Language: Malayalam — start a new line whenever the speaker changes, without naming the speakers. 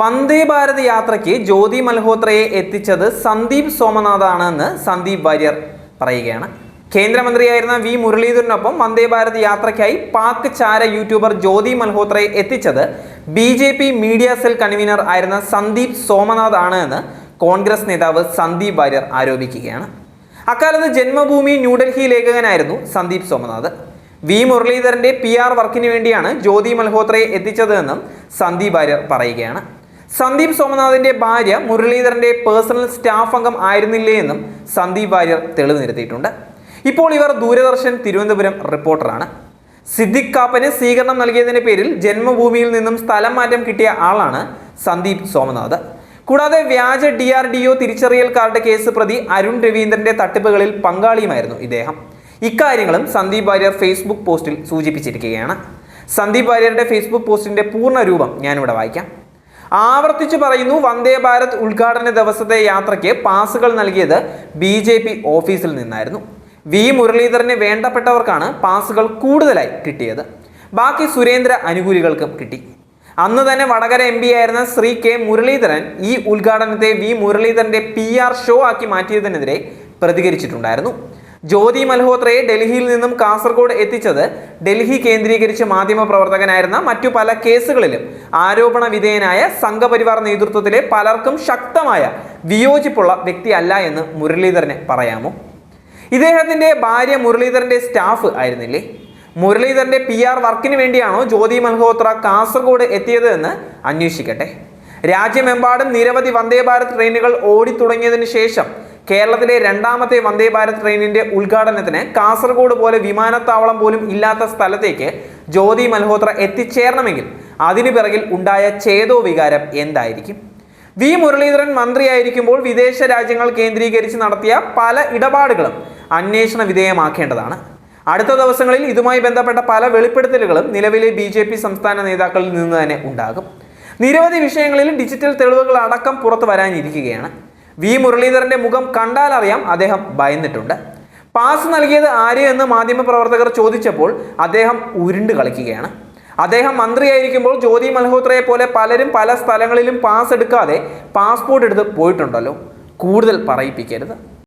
വന്ദേ ഭാരത് യാത്രയ്ക്ക് ജ്യോതി മൽഹോത്രയെ എത്തിച്ചത് സന്ദീപ് സോമനാഥാണെന്ന് സന്ദീപ് വാര്യർ പറയുകയാണ്. കേന്ദ്രമന്ത്രിയായിരുന്ന വി മുരളീധരനൊപ്പം വന്ദേ ഭാരത് യാത്രയ്ക്കായി പാക് ചാര യൂട്യൂബർ ജ്യോതി മൽഹോത്രയെ എത്തിച്ചത് B J P media cell convener ആയിരുന്ന സന്ദീപ് സോമനാഥ് ആണ് എന്ന് കോൺഗ്രസ് നേതാവ് സന്ദീപ് വാര്യർ ആരോപിക്കുകയാണ്. അക്കാലത്ത് ജന്മഭൂമി ന്യൂഡൽഹി ലേഖകനായിരുന്നു സന്ദീപ് സോമനാഥ്. വി മുരളീധരന്റെ പി ആർ വർക്കിന് വേണ്ടിയാണ് ജ്യോതി മൽഹോത്രയെ എത്തിച്ചതെന്നും സന്ദീപ് വാര്യർ പറയുകയാണ്. സന്ദീപ് സോമനാഥിന്റെ ഭാര്യ മുരളീധരന്റെ പേഴ്സണൽ സ്റ്റാഫ് അംഗം ആയിരുന്നില്ലേ എന്നും സന്ദീപ് ഭാര്യ തെളിവ് നിരത്തിയിട്ടുണ്ട്. ഇപ്പോൾ ഇവർ ദൂരദർശൻ തിരുവനന്തപുരം റിപ്പോർട്ടറാണ്. സിദ്ദിഖ് കാപ്പന് സ്വീകരണം നൽകിയതിന്റെ പേരിൽ ജന്മഭൂമിയിൽ നിന്നും സ്ഥലം മാറ്റം കിട്ടിയ ആളാണ് സന്ദീപ് സോമനാഥ്. കൂടാതെ വ്യാജ ഡി ആർ ഡി ഒ തിരിച്ചറിയൽ കാർഡ് കേസ് പ്രതി അരുൺ രവീന്ദ്രന്റെ തട്ടിപ്പുകളിൽ പങ്കാളിയുമായിരുന്നു ഇദ്ദേഹം. ഇക്കാര്യങ്ങളും സന്ദീപ് ഭാര്യ ഫേസ്ബുക്ക് പോസ്റ്റിൽ സൂചിപ്പിച്ചിരിക്കുകയാണ്. സന്ദീപ് വാര്യരുടെ ഫേസ്ബുക്ക് പോസ്റ്റിന്റെ പൂർണ രൂപം ഞാനിവിടെ വായിക്കാം. ആവർത്തിച്ചു പറയുന്നു വന്ദേ ഭാരത് ഉദ്ഘാടന ദിവസത്തെ യാത്രയ്ക്ക് പാസുകൾ നൽകിയത് ബി ഓഫീസിൽ നിന്നായിരുന്നു. വി മുരളീധരന് വേണ്ടപ്പെട്ടവർക്കാണ് പാസുകൾ കൂടുതലായി കിട്ടിയത്. ബാക്കി സുരേന്ദ്ര അനുകൂലികൾക്കും കിട്ടി. അന്ന് തന്നെ വടകര എം പി ആയിരുന്ന ശ്രീ കെ മുരളീധരൻ ഈ ഉദ്ഘാടനത്തെ വി മുരളീധരന്റെ പി ആർ ഷോ ആക്കി മാറ്റിയതിനെതിരെ പ്രതികരിച്ചിട്ടുണ്ടായിരുന്നു. ജ്യോതി മൽഹോത്രയെ ഡൽഹിയിൽ നിന്നും കാസർഗോഡ് എത്തിച്ചത് ഡൽഹി കേന്ദ്രീകരിച്ച് മാധ്യമപ്രവർത്തകനായിരുന്ന മറ്റു പല കേസുകളിലും ആരോപണ വിധേയനായ സംഘപരിവാർ നേതൃത്വത്തിലെ പലർക്കും ശക്തമായ വിയോജിപ്പുള്ള വ്യക്തിയല്ല എന്ന് മുരളീധരനെ പറയാമോ? ഇദ്ദേഹത്തിന്റെ ഭാര്യ മുരളീധരന്റെ സ്റ്റാഫ് ആയിരുന്നില്ലേ? മുരളീധരന്റെ പി ആർ വർക്കിന് വേണ്ടിയാണോ ജ്യോതി മൽഹോത്ര കാസർഗോഡ് എത്തിയത് എന്ന് അന്വേഷിക്കട്ടെ. രാജ്യമെമ്പാടും നിരവധി വന്ദേ ഭാരത് ട്രെയിനുകൾ ഓടിത്തുടങ്ങിയതിനു ശേഷം കേരളത്തിലെ രണ്ടാമത്തെ വന്ദേ ഭാരത് ട്രെയിനിന്റെ ഉദ്ഘാടനത്തിന് കാസർഗോഡ് പോലെ വിമാനത്താവളം പോലും ഇല്ലാത്ത സ്ഥലത്തേക്ക് ജ്യോതി മൽഹോത്ര എത്തിച്ചേരണമെങ്കിൽ അതിനു പിറകിൽ ഉണ്ടായ ചേതോ വികാരം എന്തായിരിക്കും? വി. മുരളീധരൻ മന്ത്രിയായിരിക്കുമ്പോൾ വിദേശ രാജ്യങ്ങൾ കേന്ദ്രീകരിച്ച് നടത്തിയ പല ഇടപാടുകളും അന്വേഷണ വിധേയമാക്കേണ്ടതാണ്. അടുത്ത ദിവസങ്ങളിൽ ഇതുമായി ബന്ധപ്പെട്ട പല വെളിപ്പെടുത്തലുകളും നിലവിലെ ബി ജെ പി സംസ്ഥാന നേതാക്കളിൽ നിന്ന് തന്നെ ഉണ്ടാകും. നിരവധി വിഷയങ്ങളിൽ ഡിജിറ്റൽ തെളിവുകൾ അടക്കം പുറത്തു വരാനിരിക്കുകയാണ്. വി മുരളീധരന്റെ മുഖം കണ്ടാൽ അറിയാം അദ്ദേഹം ഭയന്നിട്ടുണ്ട്. പാസ് നൽകിയത് ആര് എന്ന് മാധ്യമപ്രവർത്തകർ ചോദിച്ചപ്പോൾ അദ്ദേഹം ഉരുണ്ട് കളിക്കുകയാണ്. അദ്ദേഹം മന്ത്രിയായിരിക്കുമ്പോൾ ജ്യോതി മൽഹോത്രയെ പോലെ പലരും പല സ്ഥലങ്ങളിലും പാസ് എടുക്കാതെ പാസ്പോർട്ട് എടുത്ത് പോയിട്ടുണ്ടല്ലോ. കൂടുതൽ പറയിപ്പിക്കരുത്.